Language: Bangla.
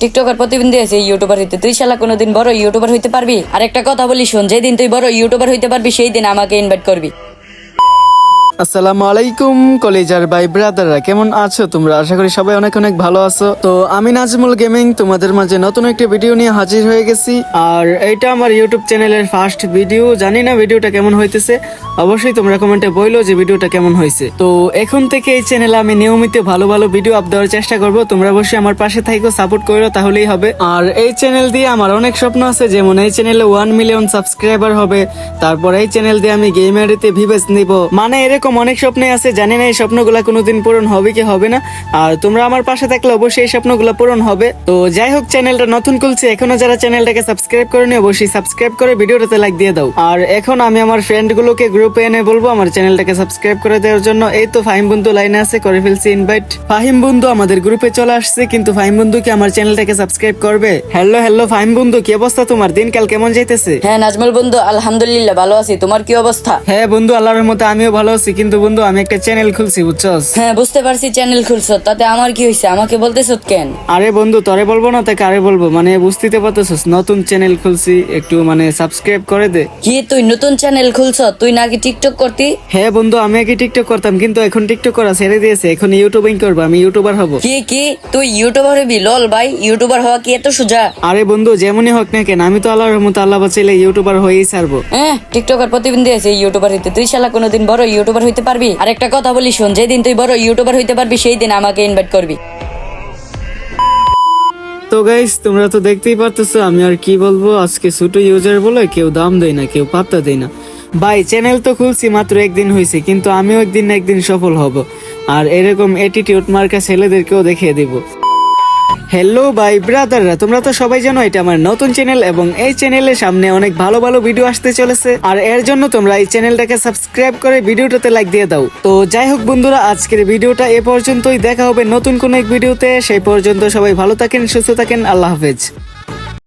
টিকটকার প্রতিবন্ধী আছে ইউটিউবার হইতে। তুই শালা কোনোদিন বড় ইউটিউবার হইতে পারবি? আর একটা কথা বলি, শোন, যেদিন তুই বড় ইউটিউবার হইতে পারবি সেই দিন আমাকে ইনভাইট করবি। আসসালামু আলাইকুম, কলেজার ভাই, ব্রাদাররা, কেমন আছো তোমরা? আশা করি সবাই অনেক অনেক ভালো আছো। তো আমি নাজমুল গেমিং, তোমাদের মাঝে নতুন একটি ভিডিও নিয়ে হাজির হয়ে গেছি। আর এইটা আমার ইউটিউব চ্যানেলের ফার্স্ট ভিডিও জানি না ভিডিওটা কেমন হইতেছে। অবশ্যই তোমরা কমেন্টে বইলো যে ভিডিওটা কেমন হয়েছে। তো এখন থেকে এই চ্যানেলে আমি নিয়মিত ভালো ভালো ভিডিও আপ দেওয়ার চেষ্টা করব। তোমরা অবশ্যই আমার পাশে থাকো সাপোর্ট করো তাহলেই হবে। আর এই চ্যানেল দিয়ে আমার অনেক স্বপ্ন আছে, যেমন এই চ্যানেলে ওয়ান মিলিয়ন সাবস্ক্রাইবার হবে। তারপর এই চ্যানেল দিয়ে আমি গেমারিতে ভিভেস নিব। মানে এরকম অনেক স্বপ্নই আছে, জানি না এই স্বপ্নগুলো কোনোদিন পূরণ হবে কি হবে না। আর তোমরা আমার পাশে থাকলে অবশ্যই এই স্বপ্নগুলো পূরণ হবে। তো যাই হোক চ্যানেলটা নতুন খুলছে, এখনও যারা চ্যানেলটাকে সাবস্ক্রাইব করেনি, অবশ্যই সাবস্ক্রাইব করে ভিডিওটাতে লাইক দিয়ে দাও। আর এখন আমি আমার ফ্রেন্ড গুলোকে গ্রুপে এনে বলব আমার চ্যানেলটাকে সাবস্ক্রাইব করে দেওয়ার জন্য। এই তো ফাহিম বন্ধু লাইনে আছে করে ফেলছি ইনভাইট ফাহিম বন্ধু আমাদের গ্রুপে চলে আসছে কিন্তু ফাহিম বন্ধু কি আমার চ্যানেলটাকে সাবস্ক্রাইব করবে? হ্যালো হ্যালো ফাহিম বন্ধু কি অবস্থা তোমার? দিনকাল কেমন যাইতেছে? হ্যাঁ নাজমুল বন্ধু আলহামদুলিল্লাহ ভালো আছি। তোমার কি অবস্থা? হ্যাঁ বন্ধু আল্লাহর রহমতে আমিও ভালো আছি কিন্তু বন্ধু আমি একটা চ্যানেল খুলছি বুঝছস? হ্যাঁ বুঝতে পারছি চ্যানেল খুলছ তাতে আমার কি হয়েছে আমাকে বলতেছ কেন? আরে বন্ধু তরে বলব না তাকে আরে বলব মানে বুঝতে পারতেছস নতুন চ্যানেল খুলছি একটু মানে সাবস্ক্রাইব করে দে। কি তুই নতুন চ্যানেল খুলছ? তুই নাকি টিকটক করতি? হ্যাঁ বন্ধু আমি আগে টিকটক করতাম কিন্তু এখন টিকটক করা ছেড়ে দিয়েছে। এখন ইউটিউবিং করব আমি ইউটিউবার হব। কি কি? তুই ইউটিউবার হবি? লল ভাই ইউটিউবার হওয়া কি এত সোজা? আরে বন্ধু যেমনই হোক না কেন আমি তো আল্লাহর রহমতে আল্লাহ বাঁচাইলে ইউটিউবার হয়েই ছাড়বো। হ্যাঁ টিকটকার প্রতিবন্ধী আছে ইউটিউবার হইতে। তুই শালা কোনোদিন বড় ইউটিউবার হইতে পারবি? আর একটা কথা বলি শোন যেদিন তুই বড় ইউটিউবার হইতে পারবি সেই দিন আমাকে ইনভাইট করবি। তো গাইস তোমরা তো দেখতেই পারতেছো আমি আর কি বলব? আজকে ছোট ইউজার বলে কেউ দাম দেয় না কেউ পাত্তা দেয় না। ভাই চ্যানেল তো খুলছি মাত্র একদিন হয়েছে কিন্তু আমিও একদিন না একদিন সফল হব। আর এরকম অ্যাটিটিউড মার্কা ছেলেদেরকেও দেখিয়ে দিব। হ্যালো ভাই ব্রাদাররা তোমরা তো সবাই জানো এটা আমার নতুন চ্যানেল এবং এই চ্যানেলের সামনে অনেক ভালো ভালো ভিডিও আসতে চলেছে। আর এর জন্য তোমরা এই চ্যানেলটাকে সাবস্ক্রাইব করে ভিডিওটাতে লাইক দিয়ে দাও। তো যাই হোক বন্ধুরা, আজকের ভিডিওটা এ পর্যন্তই। দেখা হবে নতুন কোনো এক ভিডিওতে সেই পর্যন্ত সবাই ভালো থাকেন, সুস্থ থাকেন। আল্লাহ হাফেজ।